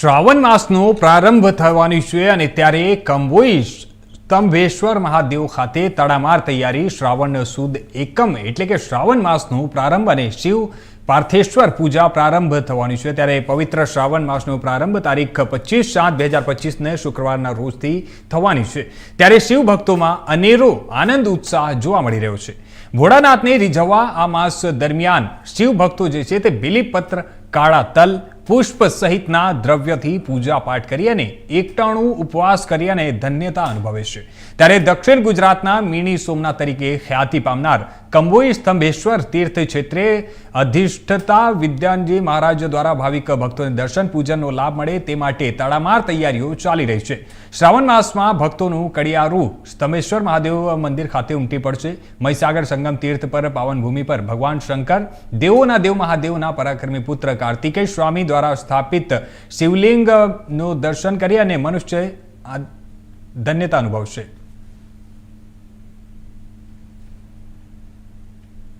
શ્રાવણ માસનો પ્રારંભ થવાની છે અને ત્યારે કંબોઈ સ્તંભેશ્વર મહાદેવ ખાતે તડામાર તૈયારી શ્રાવણ સુદ એકમ, એટલે કે શ્રાવણ માસનો પ્રારંભ અને શિવ પાર્થેશ્વર પૂજા પ્રારંભ થવાની છે ત્યારે પવિત્ર શ્રાવણ માસનો પ્રારંભ તારીખ પચીસ સાત બે હજાર પચીસને શુક્રવારના રોજથી થવાની છે. ત્યારે શિવ ભક્તોમાં અનેરો આનંદ, ઉત્સાહ જોવા મળી રહ્યો છે. ભોળાનાથને રીઝવવા આ માસ દરમિયાન શિવ ભક્તો જે છે તે બિલીપત્ર, કાળા તલ, પુષ્પ સહિતના દ્રવ્યથી પૂજા પાઠ કરી અને એકટાણું ઉપવાસ કરી અને ધન્યતા અનુભવે છે. ત્યારે દક્ષિણ ગુજરાતના મિની સોમનાથ તરીકે ખ્યાતિ પામનાર કંબોઈ સ્તંભેશ્વર તીર્થ ક્ષેત્રે અધિષ્ઠતા વિદ્યાનજી મહારાજ દ્વારા ભાવિક ભક્તોને દર્શન પૂજનનો લાભ મળે તે માટે તડામાર તૈયારીઓ ચાલી રહી છે. શ્રાવણ માસમાં ભક્તોનું કડિયારું સ્તંભેશ્વર મહાદેવ મંદિર ખાતે ઉમટી પડશે. મહીસાગર સંગમ તીર્થ પર પાવનભૂમિ પર ભગવાન શંકર, દેવોના દેવ મહાદેવના પરાક્રમી પુત્ર કાર્તિકેય સ્વામી દ્વારા સ્થાપિત શિવલિંગનું દર્શન કરી અને મનુષ્ય ધન્યતા અનુભવશે.